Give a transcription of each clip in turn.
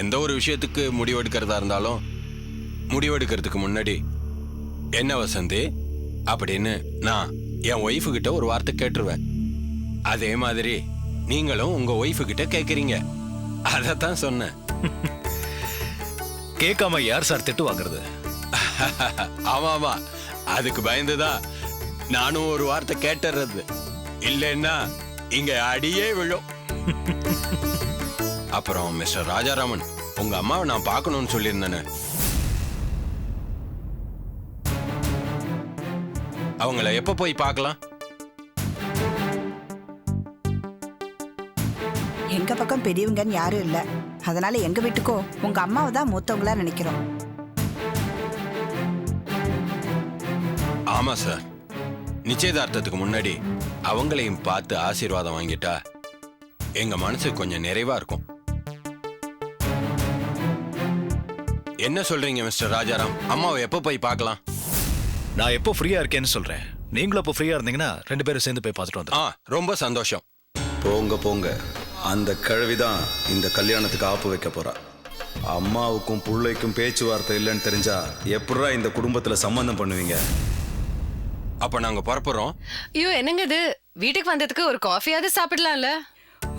எந்த ஒரு விஷயத்துக்கு முடிவெடுக்கிறதா இருந்தாலும் முடிவெடுக்கிறதுக்கு முன்னாடி என்ன வசந்தி? அப்படின்னு நான் என் ஒய்ஃபு கிட்ட ஒரு வார்த்தை கேட்டுருவேன். அதே மாதிரி நீங்களும் உங்க ஒய்ஃபு கிட்ட கேட்குறீங்க அதைத்தான் சொன்னேன். கேட்காம யார் சார் திட்டு வாங்குறது? ஆமா ஆமா. அதுக்கு பயந்துதான் நானும் ஒரு வார்த்தை கேட்டுறது. இல்லைன்னா இங்க அடியே விழும். அப்புறம் மிஸ்டர் ராஜாராமன் உங்க அம்மாவை நான் பார்க்கணும்னு சொல்லியிருந்தேனே. அவங்கள எப்ப போய் பார்க்கலாம்? எங்க பக்கம் பெரியவங்கன்னு யாரும் இல்ல. அதனால எங்க வீட்டுக்கோ உங்க அம்மாவை தான் மூத்தவங்களா நினைக்கிறோம். ஆமா சார் நிச்சயதார்த்தத்துக்கு முன்னாடி அவங்களையும் பார்த்து ஆசீர்வாதம் வாங்கிட்டா எங்க மனசு கொஞ்சம் நிறைவா இருக்கும். என்ன சொல்றீங்க மிஸ்டர் ராஜாராம்? அம்மாவை எப்போ போய் பார்க்கலாம்? நான் எப்போ ஃப்ரீயா இருக்கேன்னு சொல்றேன். நீங்களும் அப்போ ஃப்ரீயா இருந்தீங்கன்னா ரெண்டு பேரும் சேர்ந்து போய் பார்த்துட்டு வந்துடும் ஆ ரொம்ப சந்தோஷம். போங்க போங்க. அந்த கிழவி தான் இந்த கல்யாணத்துக்கு ஆப்பு வைக்க போறா. அம்மாவுக்கும் புள்ளைக்கும் பேச்சுவார்த்தை இல்லைன்னு தெரிஞ்சா எப்படா இந்த குடும்பத்துல சம்பந்தம் பண்ணுவீங்க? அப்ப நாங்க புறப்படுறோம். ஐயோ என்னங்க இது? வீட்டுக்கு வந்ததுக்கு ஒரு காஃபியாவது சாப்பிடலாம்ல?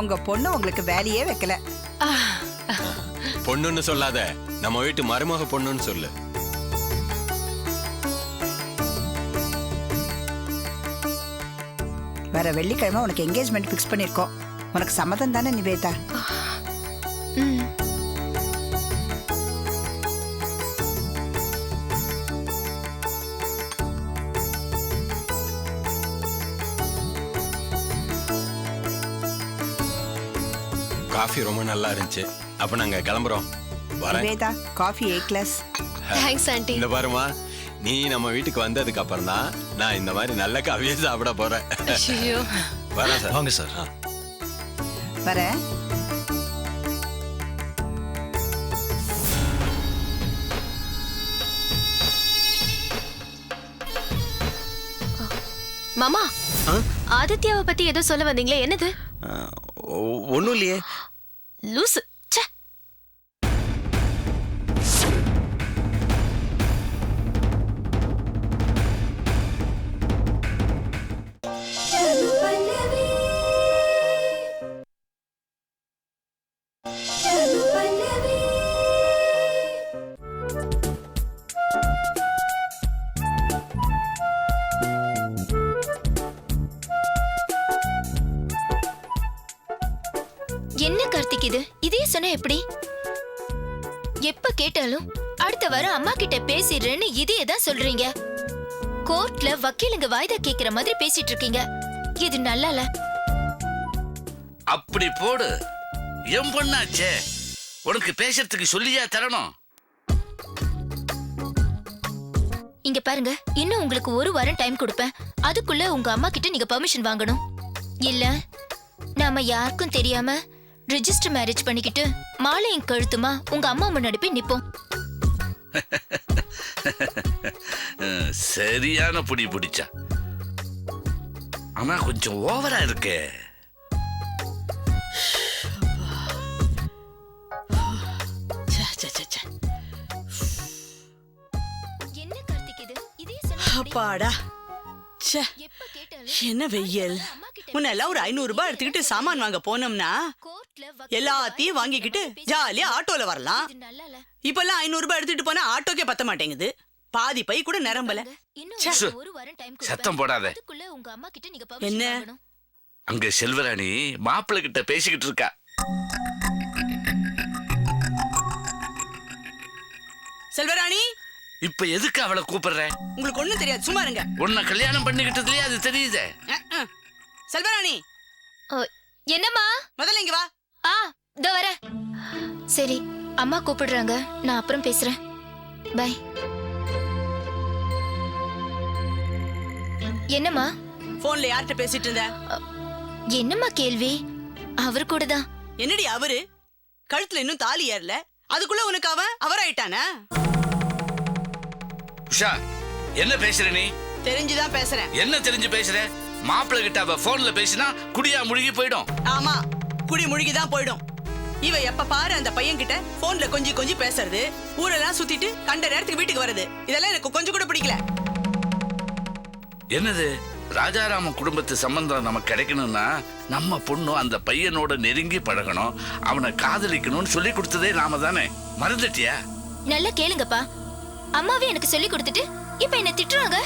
உங்க பொண்ணு உங்களுக்கு வேலையே வைக்கல. பொண்ணுன்னு சொல்லாத. நம்ம வீட்டு மருமக பொண்ணுன்னு சொல்லு. வர வெள்ளிக்கிழமை உனக்கு என்கேஜ்மெண்ட் ஃபிக்ஸ் பண்ணிருக்கோம். உனக்கு சம்மதம் தானே நிவேதா? காஃபி ரொம்ப நல்லா இருந்துச்சு. அப்ப நாங்க கிளம்புறோம். வரேன். Niveda coffee a glass thanks aunty இந்த பாருமா நீ நம்ம வீட்டுக்கு வந்ததுக்கு அப்புறம் தான் நான் இந்த மாதிரி நல்ல காஃபியே சாப்பிட போறேன். ஐயோ வரேன் சார். வாங்க சார். வரேன் மாமா ஆதித்யாவை பத்தி ஏதோ சொல்ல வந்தீங்களே என்னது? ஒன்றும் இல்லையே. லூசு. என்ன கார்த்திக் இது? இதையே சொன்ன எப்படி? எப்ப கேட்டாலும் அடுத்த வாரம் அம்மா கிட்ட பேசிடுறேன்னு இதையே தான் சொல்றீங்க. கோர்ட்ல வக்கீலுங்க வாய்தா கேக்குற மாதிரி பேசிட்டு இருக்கீங்க. இது நல்லா இல்ல அப்படி போடு. என் பொண்ணாச்சே. உனக்கு பேசுறதுக்கு சொல்லியா தரணும். இங்க பாருங்க இன்னும் உங்களுக்கு ஒரு வாரம் டைம் கொடுப்பேன். அதுக்குள்ள உங்க அம்மா கிட்ட நீங்க பெர்மிஷன் வாங்கணும். இல்ல நாம யாருக்கும் தெரியாம ரிஜிஸ்டர் மேரேஜ் பண்ணிக்கிட்டு மாலையும் கழுத்துமா உங்க அம்மா முன்னாடி போய் நிப்போம். சரியான புடி பிடிச்சா. ஆனா கொஞ்சம் ஓவரா இருக்கே. என்ன கார்த்திக் எப்படி? அப்பாடா. என்ன வெயில் முன்னெல்லாம் ஒரு ஐநூறு ரூபாய் எடுத்துக்கிட்டு சாமான் வாங்க போனோம்னா எல்லாத்தையும் வாங்கிக்கிட்டு ஜாலியா ஆட்டோல வரலாம். இப்பெல்லாம் ஐநூறு ரூபாய் எடுத்துட்டு போனா ஆட்டோக்கே பத்த மாட்டேங்குது. பாதி பை கூட நிரம்பல. சத்தம் போடாத. அதுக்குள்ள உங்க அம்மா கிட்ட நீங்க என்ன? அங்க செல்வராணி மாப்பிள்ளை கிட்ட பேசிக்கிட்டு இருக்கா. செல்வராணி? இப்ப எதுக்கு அவளை கூப்பிடுற? உங்களுக்கு ஒண்ணும் தெரியாது. சும்மா இருங்க. உன்னை கல்யாணம் பண்ணிக்கிட்டதுலயே அது தெரியுதே. செல்வராணி. ஓ, என்னம்மா? முதல்ல இங்க வா. ஆ இதோ வரேன். சரி அம்மா கூப்பிடுறாங்க. நான் அப்புறம் பேசுறேன். பை. என்னம்மா? போன்ல யார்கிட்ட பேசிட்டு இருந்த? என்னம்மா கேள்வி? அவர் கூட தான் என்னடி அவரு? கழுத்துல இன்னும் தாலி ஏறல. அதுக்குள்ள உனக்கு அவன் அவராயிட்டானா உஷா என்ன பேசுற நீ? தெரிஞ்சுதான் பேசுறேன். என்ன தெரிஞ்சு பேசுற? மாப்பிள்ளை கிட்ட அவ போன்ல பேசினா குடியா முழுகி போயிடும். ஆமா குடி முழுகிதான் போயிடும். இவ எப்ப பாரு அந்த பையன் கிட்ட போன்ல கொஞ்சி கொஞ்சி பேசுறது. ஊரெல்லாம் சுத்திட்டு கண்ட நேரத்துக்கு வீட்டுக்கு வருது இதெல்லாம் எனக்கு கொஞ்சம் கூட பிடிக்கல. என்னது? ராஜாராம குடும்பத்து சம்பந்தம் நமக்கு கிடைக்கணும்னா நம்ம பொண்ணு அந்த பையனோட நெருங்கி பழகணும். அவனை காதலிக்கணும்னு சொல்லி கொடுத்ததே நாம தானே. மறந்துட்டியா? நல்லா கேளுங்கப்பா. அம்மாவே எனக்கு சொல்லி கொடுத்துட்டு இப்ப என்ன திட்டுறாங்க?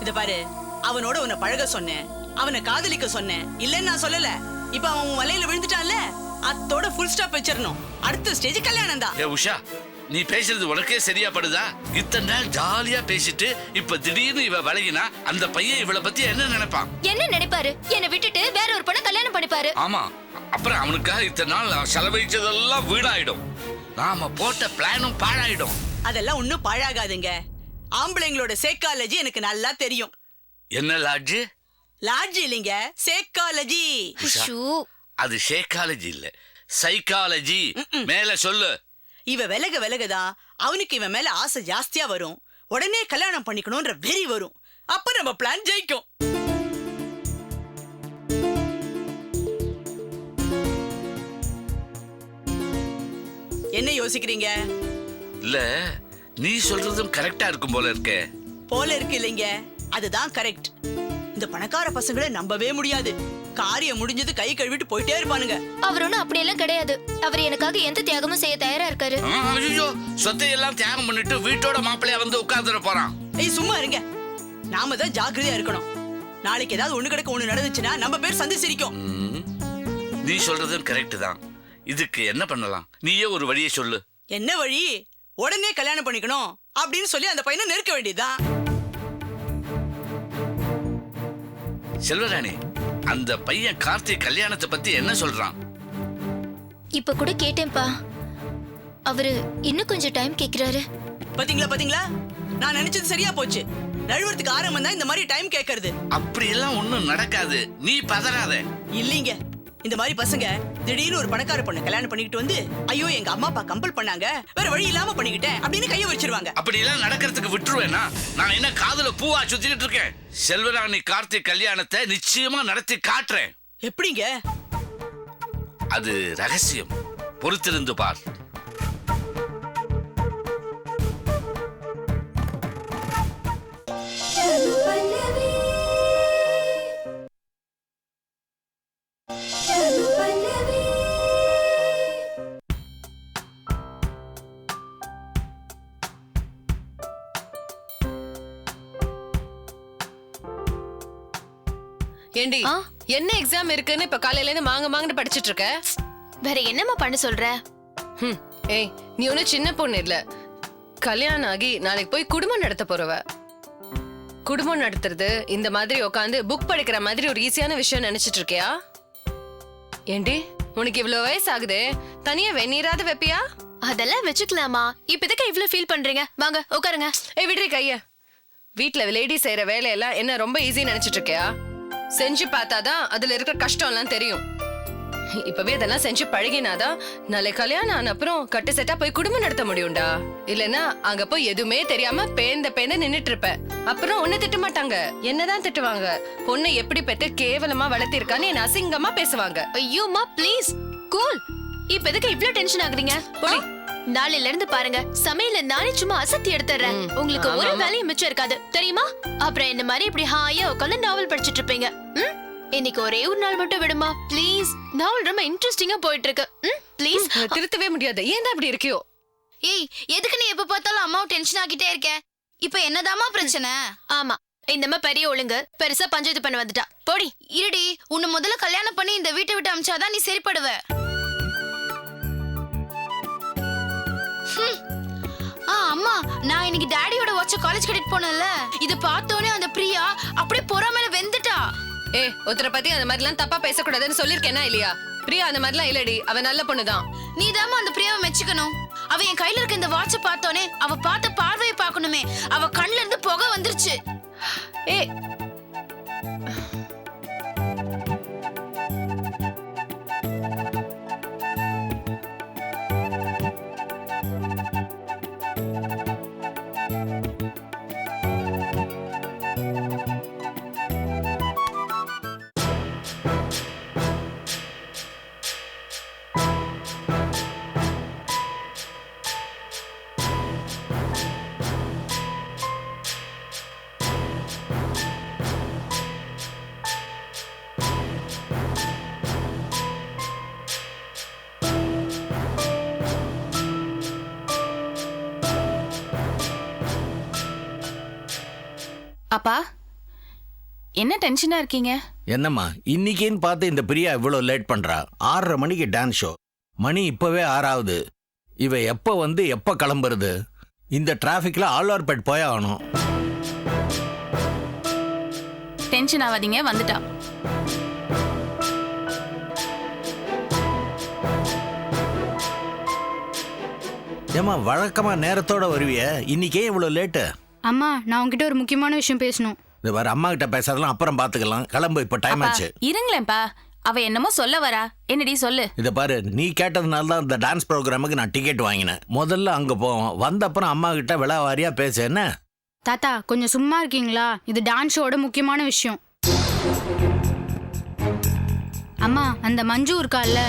இத பாரு அவனோட உன்னை பழக சொன்னேன். அவனை காதலிக்க சொன்னேன். இல்லன்னு நான் சொல்லல. இப்ப அவன் உன் வலையில விழுந்துட்டான்ல? அத்தோட ஃபுல் ஸ்டாப் வச்சிரணும் அடுத்த ஸ்டேஜ் கல்யாணம் தான். ஏ உஷா நீ பேசுறது உனக்கே சரியா படுதா? இத்தனை நாள் ஜாலியா பேசிட்டு இப்ப திடீர்னு இவ விலகினா அந்த பையன் இவளை பத்தி என்ன நினைப்பான்? என்ன நினைப்பாரு? என்னை விட்டுட்டு வேற ஒரு பொண்ணை கல்யாணம் பண்ணிப்பாரு? ஆமா. அப்புறம் அவனுக்காக இத்தனை நாள் செலவழிச்சதெல்லாம் வீணாயிடும். நாம போட்ட பிளானும் பாழாயிடும். அதெல்லாம் ஒண்ணும் பாழாகாதுங்க. ஆம்பளைங்களோட சைக்காலஜி எனக்கு நல்லா தெரியும். என்ன லாட்ஜு? லாட்ஜ் இல்லைங்க சைக்காலஜி அது சைக்காலஜி இல்ல. சைக்காலஜி. மேல சொல்லு. இவ விலக விலகதான் அவனுக்கு இவன் மேல ஆசை ஜாஸ்தியா வரும். உடனே கல்யாணம் பண்ணிக்கணும்ன்ற வெறி வரும். அப்ப நம்ம பிளான் ஜெயிக்கும். என்ன யோசிக்கிறீங்க? இல்ல நீ சொல்றதும் கரெக்டா இருக்கும் போல இருக்கே. போல இருக்கு இல்லைங்க. அதுதான் கரெக்ட் இந்த பணக்கார பசங்களை நம்பவே முடியாது. காரியம் முடிஞ்சது கை கழுவிட்டு போயிட்டே இருப்பானுங்க. அவர் ஒண்ணும் அப்படியெல்லாம் கிடையாது. அவர் எனக்காக எந்த தியாகமும் செய்ய தயாரா இருக்காரு. ஐயோ சொத்தை எல்லாம் தியாகம் பண்ணிட்டு வீட்டோட மாப்பிள்ளைய வந்து உட்கார்ந்துட போறான். ஏய் சும்மா இருங்க. நாம தான் ஜாக்கிரதையா இருக்கணும். நாளைக்கு ஏதாவது ஒண்ணு கிடக்க ஒண்ணு நடந்துச்சுன்னா நம்ம பேர் சந்தி சிரிக்கும் நீ சொல்றதும் கரெக்ட் தான். இதுக்கு என்ன பண்ணலாம்? நீயே ஒரு வழியை சொல்லு. என்ன வழி? உடனே கல்யாணம் பண்ணிக்கணும் அப்படின்னு சொல்லி அந்த பையனை நெருக்க வேண்டியதுதான். செல்வராணி அந்த பையன் கார்த்திக் கல்யாணத்தை பத்தி என்ன சொல்றான்? இப்ப கூட கேட்டேன்ப்பா. அவரு இன்னும் கொஞ்சம் டைம் கேக்குறாரு. பாத்தீங்களா பாத்தீங்களா? நான் நினைச்சது சரியா போச்சு. நழுவறதுக்கு ஆரம்பம் தான் இந்த மாதிரி டைம் கேட்கறது அப்படி எல்லாம் ஒண்ணும் நடக்காது. நீ பதறாத. இல்லீங்க. இந்த மாதிரி பசங்க திடீர்னு ஒரு பணக்கார பொண்ணு கல்யாணம் பண்ணிக்கிட்டு வந்து ஐயோ எங்க அம்மா அப்பா கம்பல் பண்ணாங்க வேற வழி இல்லாம பண்ணிக்கிட்டேன் அப்படின்னு கைய வச்சிருவாங்க. அப்படி எல்லாம் நடக்கிறதுக்கு விட்டுருவேனா? நான் என்ன காதுல பூவா சுத்திட்டு இருக்கேன்? செல்வராணி கார்த்திக் கல்யாணத்தை நிச்சயமா நடத்தி காட்டுறேன். எப்படிங்க? அது ரகசியம். பொறுத்திருந்து பார். என்ன எக்ஸாம் இருக்குன்னு இப்ப காலையில இருந்து மாங்க மாங்கன்னு படிச்சிட்டு இருக்க? வேற என்னம்மா பண்ண சொல்ற? ஹம், ஏய் நீ ஒன்னும் சின்ன பொண்ணு இல்ல. கல்யாணம் ஆகி நாளைக்கு போய் குடும்பம் நடத்த போறவ. குடும்பம் நடத்துறது இந்த மாதிரி உட்காந்து புக் படிக்கிற மாதிரி ஒரு ஈஸியான விஷயம் நினைச்சிட்டு இருக்கியா? ஏண்டி உனக்கு இவ்வளவு வயசு ஆகுது தனியா வெந்நீராது வைப்பியா? அதெல்லாம் வச்சுக்கலாமா. இப்ப எதுக்கு இவ்ளோ ஃபீல் பண்றீங்க? வாங்க உட்காருங்க ஏய் விடுறி கைய. வீட்ல லேடி செய்யற வேலையெல்லாம் என்ன ரொம்ப ஈஸி நினைச்சிட்டு இருக்கியா? செஞ்சு பார்த்தாதான் அதுல இருக்கிற கஷ்டம் எல்லாம் தெரியும். இப்பவே இதெல்லாம் செஞ்சு பழகினாதான் நாளை கல்யாணம் ஆன அப்புறம் கட்டு செட்டா போய் குடும்பம் நடத்த முடியும்டா. இல்லனா அங்க போய் எதுவுமே தெரியாம பேந்த பேந்த நின்னுட்டு இருப்ப அப்புறம் உன்னை திட்ட மாட்டாங்க. என்னதான் திட்டுவாங்க? பொண்ணை எப்படி பெத்து கேவலமா வளர்த்திருக்கான்னு என்ன அசிங்கமா பேசுவாங்க. ஐயோமா ப்ளீஸ் கூல் இப்ப எதுக்கு இவ்ளோ டென்ஷன் ஆகுறீங்க? போடி. நாளையில இருந்து பாருங்க. சமையல நானே சும்மா அசத்தி எடுத்துறேன் உங்களுக்கு ஒரு. வேலையும் மிச்சம் இருக்காது. தெரியுமா? அப்புறம் இந்த மாதிரி இப்படி ஹாயா உட்காந்து நாவல் படிச்சிட்டு இருப்பீங்க. ம்? இன்னைக்கு ஒரே ஒரு நாள் மட்டும் விடுமா? ப்ளீஸ் நாவல் ரொம்ப இன்ட்ரெஸ்டிங்கா போயிட்டு இருக்கு ம்? ப்ளீஸ் திருத்தவே முடியாது. ஏன் தான் அப்படி இருக்கியோ? ஏய் எதுக்கு நீ எப்ப பார்த்தாலும் அம்மாவை டென்ஷன் ஆக்கிட்டே இருக்க? இப்ப என்னதாம்மா பிரச்சனை? ஆமா. இந்த மாதிரி பெரிய ஒழுங்கு. பெருசா பஞ்சாயத்து பண்ண வந்துட்டா. போடி. இருடி உன்னை முதல்ல கல்யாணம் பண்ணி இந்த வீட்டை விட்டு அமிச்சாதான் நீ சரிப்படுவ. அம்மா நான் இன்னைக்கு டாடியோட வாட்ச காலேஜ் கட்டிட்டு போனேன்ல. இத பார்த்தோனே அந்த பிரியா அப்படியே பொறாமையில வெந்துட்டா. ஏ ஒருத்தரை பத்தி அந்த மாதிரிலாம் தப்பா பேசக்கூடாதுன்னு சொல்லிருக்கேனா இல்லையா? பிரியா அந்த மாதிரிலாம் இல்லடி அவ நல்ல பொண்ணுதான். நீ அந்த பிரியாவை மெச்சுக்கணும். அவ என் கையில இருக்க இந்த வாட்ச பார்த்தோனே அவ பார்த்த பார்வையை பார்க்கணுமே. அவ கண்ணுல இருந்து புகை வந்துருச்சு. ஏ அப்பா என்ன டென்ஷனா இருக்கீங்க? என்னம்மா இன்னைக்குன்னு பார்த்து இந்த பிரியா இவ்வளோ லேட் பண்றா. ஆறரை மணிக்கு டான்ஸ் ஷோ மணி இப்பவே ஆறாவது. இவ எப்போ வந்து எப்போ கிளம்புறது? இந்த டிராஃபிக்ல ஆழ்வார்பேட் போய் ஆகணும். டென்ஷன் ஆகாதீங்க வந்துட்டா. ஏம்மா வழக்கமா நேரத்தோட வருவிய? இன்னைக்கே இவ்வளோ லேட்டு அம்மா நான் உங்ககிட்ட ஒரு முக்கியமான விஷயம் பேசணும். இந்த வர அம்மா கிட்ட பேசுறதெல்லாம் அப்புறம் பார்த்துக்கலாம் கிளம்பு இப்போ டைம் ஆச்சு. இருங்களேன்ப்பா. அவ என்னமோ சொல்ல வரா. என்னடி சொல்லு. இதை பாரு நீ கேட்டதுனால தான் இந்த டான்ஸ் ப்ரோக்ராமுக்கு நான் டிக்கெட் வாங்கினேன். முதல்ல அங்கே போவோம். வந்த அப்புறம் அம்மா கிட்ட விழாவாரியா பேச என்ன? தாத்தா கொஞ்சம் சும்மா இருக்கீங்களா? இது டான்ஸ் ஷோட முக்கியமான விஷயம். அம்மா அந்த மஞ்சு இருக்கால்ல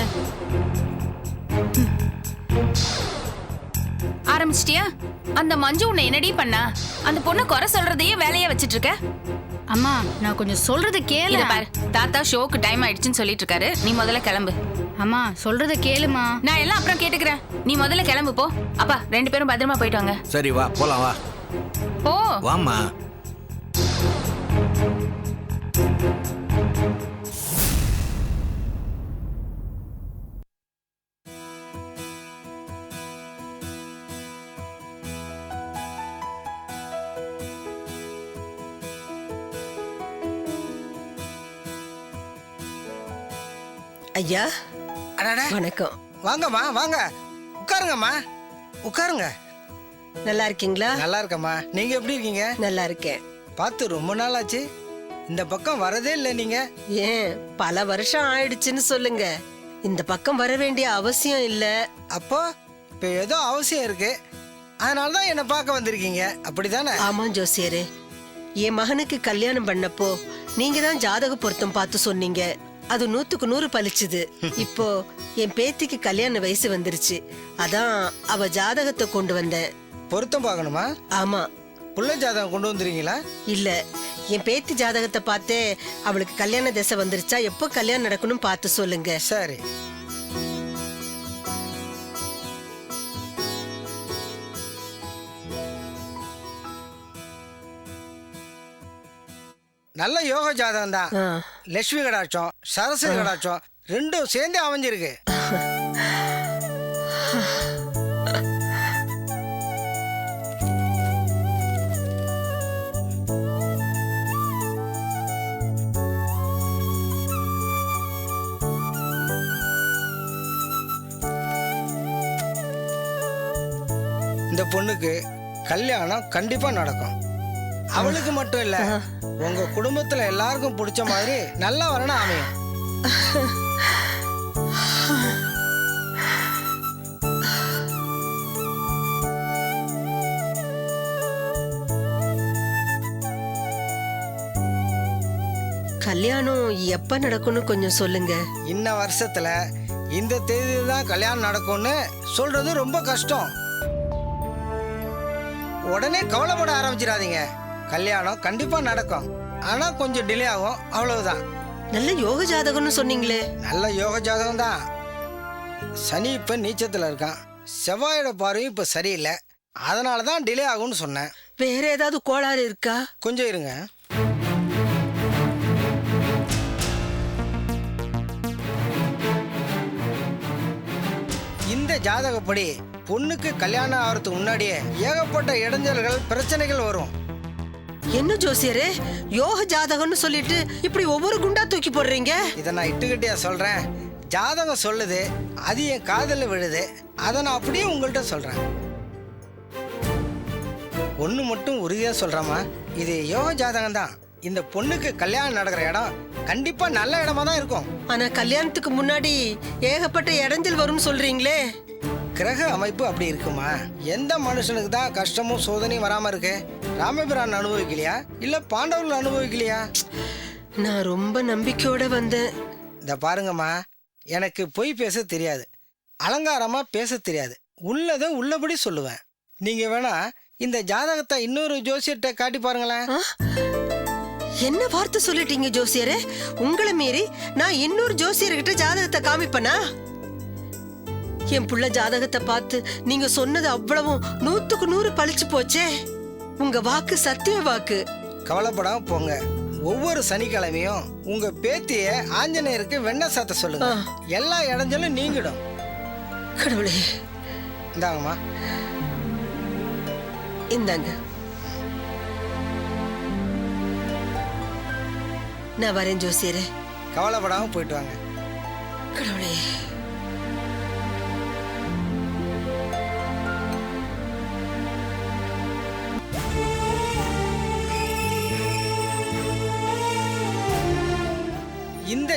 ஆரம்பிச்சிட்டியா? அந்த மஞ்சு உன்னை என்னடி பண்ணா? அந்த பொண்ணு குறை சொல்றதையே வேலையா வச்சிட்டு இருக்க அம்மா நான் கொஞ்சம் சொல்றத கேளு. பாரு தாத்தா ஷோக்கு டைம் ஆயிடுச்சுன்னு சொல்லிட்டு இருக்காரு நீ முதல்ல கிளம்பு. அம்மா சொல்றத கேளுமா. நான் எல்லாம் அப்புறம் கேட்டுக்கிறேன். நீ முதல்ல கிளம்பு போ. அப்பா ரெண்டு பேரும் பத்திரமா போயிட்டு வாங்க. சரி வா போலாம் வா. போ. வாம்மா. ஐயா. அடடா. வணக்கம். வாங்கம்மா வாங்க. உட்காருங்கம்மா. உட்காருங்க. நல்லா இருக்கீங்களா? நல்லா இருக்கம்மா. நீங்க எப்படி இருக்கீங்க? நல்லா இருக்கேன். பார்த்து ரொம்ப நாள் ஆச்சு இந்த பக்கம் வரதே இல்லை நீங்க. ஏன்? பல வருஷம் ஆயிடுச்சுன்னு சொல்லுங்க. இந்த பக்கம் வர வேண்டிய அவசியம் இல்ல. அப்போ இப்போ ஏதோ அவசியம் இருக்கு. அதனால தான் என்னை பார்க்க வந்திருக்கீங்க. அப்படிதானே? ஆமா ஜோசியரே. என் மகனுக்கு கல்யாணம் பண்ணப்போ நீங்க தான் ஜாதக பொருத்தம் பார்த்து சொன்னீங்க. அது நூத்துக்கு நூறு பலிச்சுது இப்போ என் பேத்திக்கு கல்யாண வயசு வந்துருச்சு. அதான் அவ ஜாதகத்தை கொண்டு வந்தேன். பொருத்தம் பார்க்கணுமா? ஆமா. புள்ள ஜாதகம் கொண்டு வந்துருக்கீங்களா? இல்ல. என் பேத்தி ஜாதகத்தை பார்த்தே அவளுக்கு கல்யாண தசை வந்துருச்சா? எப்போ கல்யாணம் நடக்கணும் பார்த்து சொல்லுங்க. சரி. நல்ல யோக ஜாதகம் தான். லட்சுமி கடாட்சம் சரஸ்வதி கடாட்சம் ரெண்டும் சேர்ந்தே அமைஞ்சிருக்கு. இந்த பொண்ணுக்கு கல்யாணம் கண்டிப்பா நடக்கும். அவளுக்கு மட்டும் இல்ல உங்க குடும்பத்துல எல்லாருக்கும் பிடிச்ச மாதிரி நல்ல வரணும் அமையும். கல்யாணம் எப்ப நடக்கும்னு கொஞ்சம் சொல்லுங்க. இன்ன வருஷத்துல இந்த தேதியில தான் கல்யாணம் நடக்கும்னு சொல்றது ரொம்ப கஷ்டம். உடனே கவலைப்பட ஆரம்பிச்சிடாதீங்க. கல்யாணம் கண்டிப்பா நடக்கும். ஆனா கொஞ்சம் டிலே ஆகும். அவ்வளவுதான். நல்ல யோக ஜாதகம்னு சொன்னீங்களே. நல்ல யோக ஜாதகம் தான். சனி இப்ப நீச்சத்துல இருக்கான். செவ்வாயோட பார்வையும் இப்ப சரியில்லை. அதனால தான் டிலே ஆகும்னு சொன்னேன். வேற ஏதாவது கோளாறு இருக்கா? கொஞ்சம் இருங்க. இந்த ஜாதகப்படி பொண்ணுக்கு கல்யாணம் ஆகிறதுக்கு முன்னாடியே ஏகப்பட்ட இடைஞ்சல்கள் பிரச்சனைகள் வரும். என்ன ஜோசியரே? யோக ஜாதகம்னு சொல்லிட்டு இப்படி ஒவ்வொரு குண்டா தூக்கி போடுறீங்க? இதை நான் இட்டுக்கிட்டே சொல்றேன். ஜாதகம் சொல்லுது அது என் காதலில் விழுது. அதை நான் அப்படியே உங்கள்கிட்ட சொல்றேன். ஒன்று மட்டும் உறுதியாக சொல்கிறேம்மா இது யோக ஜாதகம் தான் இந்த பொண்ணுக்கு கல்யாணம் நடக்கிற இடம் கண்டிப்பாக நல்ல இடமா தான் இருக்கும். ஆனா கல்யாணத்துக்கு முன்னாடி ஏகப்பட்ட இடைஞ்சல் வரும்னு சொல்றீங்களே. கிரக அமைப்பு அப்படி இருக்குமா? எந்த மனுஷனுக்கு தான் கஷ்டமும் சோதனையும் வராமல் இருக்கு? ராமபிரான் அனுபவிக்கலையா? இல்லை பாண்டவர்கள் அனுபவிக்கலையா? நான் ரொம்ப நம்பிக்கையோட வந்தேன். இந்த பாருங்கம்மா எனக்கு பொய் பேச தெரியாது. அலங்காரமா பேச தெரியாது. உள்ளதை உள்ளபடி சொல்லுவேன். நீங்க வேணா இந்த ஜாதகத்தை இன்னொரு ஜோசியர்கிட்ட காட்டி பாருங்களேன்? என்ன வார்த்தை சொல்லிட்டீங்க ஜோசியரே? உங்களை மீறி நான் இன்னொரு ஜோசியர்கிட்ட ஜாதகத்தை காமிப்பனா? என் புள்ள ஜாதகத்தை பார்த்து நீங்க சொன்னது அவ்வளவும் நூத்துக்கு நூறு பழிச்சு போச்சே. உங்க வாக்கு சத்திய வாக்கு. கவலைப்படாம போங்க. ஒவ்வொரு சனிக்கிழமையும் உங்க பேத்திய ஆஞ்சநேயருக்கு வெண்ணெய் சாத்த சொல்லுங்க. எல்லா இடைஞ்சலும் நீங்கிடும். கடவுளே. இந்தாங்கம்மா. இந்தாங்க. நான் வரேன் ஜோசியரே. கவலைப்படாம போயிட்டு வாங்க. கடவுளே.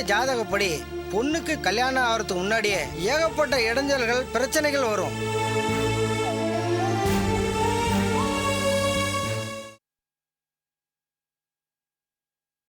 ஜாதகப்படி பொண்ணுக்கு கல்யாணம் ஆகிறதுக்கு முன்னாடியே ஏகப்பட்ட இடைஞ்சல்கள் பிரச்சனைகள் வரும்.